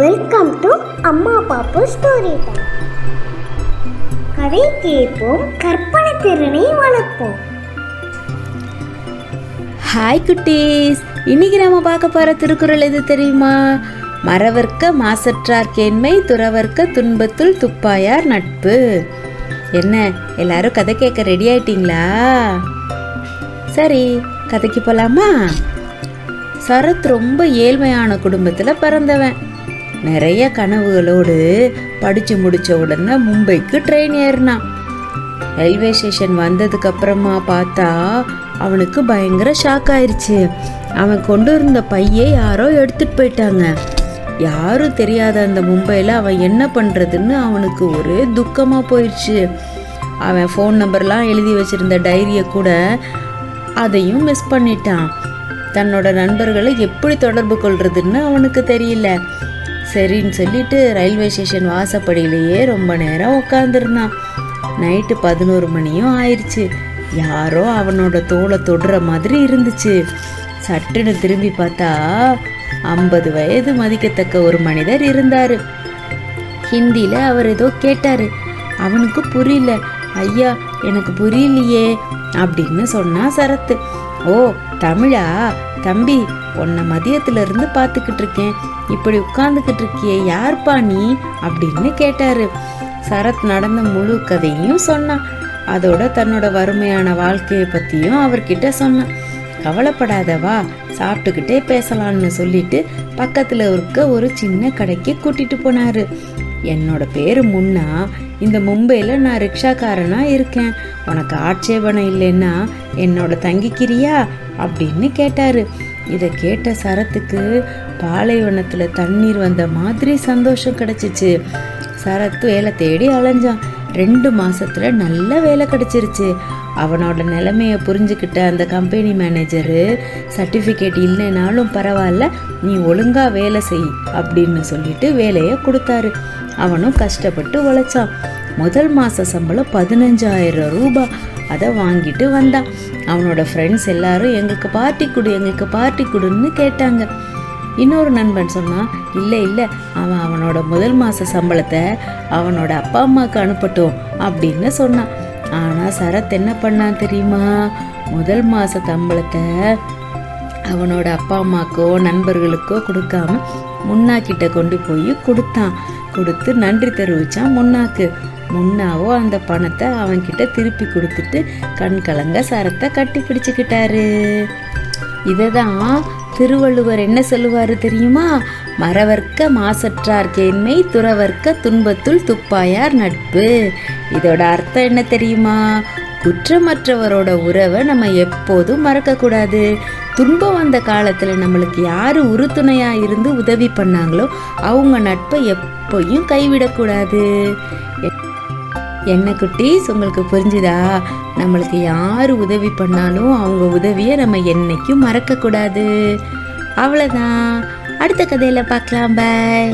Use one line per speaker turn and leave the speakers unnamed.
Welcome to அம்மா பாப்பு story time கதை கேட்போம் கற்பனை திறனை வளர்ப்போம்.
ஹாய் குட்டீஸ். இன்னைக்கு நம்ம பார்க்க போற திருக்குறள் எது தெரியுமா? மறவர்க்க மாசற்றார் கேண்மை துறவர்க்க துன்பத்துள் துப்பாயார் நட்பு. என்ன எல்லாரும் கதை கேட்க ரெடி ஆயிட்டீங்களா? சரி கதைக்கு போலாமா? சரத் ரொம்ப ஏழ்மையான குடும்பத்தில் பிறந்தவன். நிறைய கனவுகளோடு படித்து முடித்த உடனே மும்பைக்கு ட்ரெயின் ஏறினான். ரயில்வே ஸ்டேஷன் வந்ததுக்கு அப்புறமா பார்த்தா அவனுக்கு பயங்கர ஷாக் ஆயிடுச்சு அவன் கொண்டு இருந்த பையை யாரோ எடுத்துட்டு போயிட்டாங்க. யாரும் தெரியாத அந்த மும்பையில் அவன் என்ன பண்ணுறதுன்னு அவனுக்கு ஒரே துக்கமாக போயிடுச்சு அவன் ஃபோன் நம்பர்லாம் எழுதி வச்சுருந்த டைரியை கூட அதையும் மிஸ் பண்ணிட்டான். தன்னோட நண்பர்களை எப்படி தொடர்பு கொள்றதுன்னு அவனுக்கு தெரியல. சரின்னு சொல்லிட்டு ரயில்வே ஸ்டேஷன் வாசப்படியிலேயே ரொம்ப நேரம் உட்காந்துருந்தான் நைட்டு பதினோரு மணியும் ஆயிடுச்சு யாரோ அவனோட தோலை தொடுற மாதிரி இருந்துச்சு. சட்டுன்னு திரும்பி பார்த்தா ஐம்பது வயது மதிக்கத்தக்க ஒரு மனிதர் இருந்தார். ஹிந்தியில் அவர் ஏதோ கேட்டார். அவனுக்கு புரியல. ஐயா எனக்கு புரியலையே அப்படின்னு சொன்னா சரத்து. ஓ தமிழா? தம்பி உன்னை மதியத்துல இருந்து பார்த்துக்கிட்டு இருக்கேன். இப்படி உட்கார்ந்துக்கிட்டு இருக்கியே யார்ப்பா நீ? அப்படின்னு கேட்டாரு. சரத் நடந்த முழு கதையும் சொன்னான் அதோட தன்னோட வறுமையான வாழ்க்கையை பத்தியும் அவர்கிட்ட சொன்னான் கவலைப்படாதவா சாப்பிட்டுக்கிட்டே பேசலாம்னு சொல்லிட்டு பக்கத்துல இருக்க ஒரு சின்ன கடைக்கு கூட்டிட்டு போனாரு. என்னோட பேர் முன்னா. இந்த மும்பையில் நான் ரிக்ஷாக்காரனாக இருக்கேன். உனக்கு ஆட்சேபணம் இல்லைன்னா என்னோட தங்கிக்கிறியா? அப்படின்னு கேட்டார். இதை கேட்ட சரத்துக்கு பாலைவனத்தில் தண்ணீர் வந்த மாதிரி சந்தோஷம் கிடச்சிச்சு. சரத் வேலை தேடி அலைஞ்சான். ரெண்டு மாதத்தில் நல்ல வேலை கிடச்சிருச்சு. அவனோட நிலைமையை புரிஞ்சுக்கிட்ட அந்த கம்பெனி மேனேஜரு சர்டிஃபிகேட் இல்லைனாலும் பரவாயில்ல நீ ஒழுங்காக வேலை செய் அப்படின்னு சொல்லிட்டு வேலையை கொடுத்தாரு. அவனும் கஷ்டப்பட்டு உழைச்சான். முதல் மாச சம்பளம் பதினஞ்சாயிரம் ரூபாய் அதை வாங்கிட்டு வந்தான். அவனோட ஃப்ரெண்ட்ஸ் எல்லாரும் எங்களுக்கு பார்ட்டி கொடு எங்களுக்கு பார்ட்டி கொடுன்னு கேட்டாங்க. இன்னொரு நண்பன் சொன்னான் இல்லை இல்லை அவன் அவனோட முதல் மாத சம்பளத்தை அவனோட அப்பா அம்மாவுக்கு அனுப்பட்டும் அப்படின்னு சொன்னான். ஆனால் சரத் என்ன பண்ணான் தெரியுமா? முதல் மாத சம்பளத்தை அவனோட அப்பா அம்மாக்கோ நண்பர்களுக்கோ கொடுக்காம முன்னா கிட்ட கொண்டு போய் கொடுத்தான் கொடுத்து நன்றி தெரிவிச்சான் முன்னாக்கு. முன்னாவோ அந்த பணத்தை அவன்கிட்ட திருப்பி கொடுத்துட்டு கண் கலங்க சரத்தை கட்டி பிடிச்சுக்கிட்டாரு. இதை தான் திருவள்ளுவர் என்ன சொல்லுவாரு தெரியுமா? மறவர்க்க மாசற்றார் கேண்மை துறவர்க்க துன்பத்துள் துப்பாயார் நட்பு. இதோட அர்த்தம் என்ன தெரியுமா? குற்றமற்றவரோட உறவை நம்ம எப்போதும் மறக்கக்கூடாது. துன்பம் வந்த காலத்தில் நம்மளுக்கு யார் உறுதுணையாக இருந்து உதவி பண்ணாங்களோ அவங்க நட்பை எப்போயும் கைவிடக்கூடாது. என்ன குட்டீஸ் உங்களுக்கு புரிஞ்சுதா? நம்மளுக்கு யார் உதவி பண்ணாலும் அவங்க உதவியை நம்ம என்னைக்கும் மறக்கக்கூடாது. அவ்வளோதான் அடுத்த கதையில் பார்க்கலாம். பாய்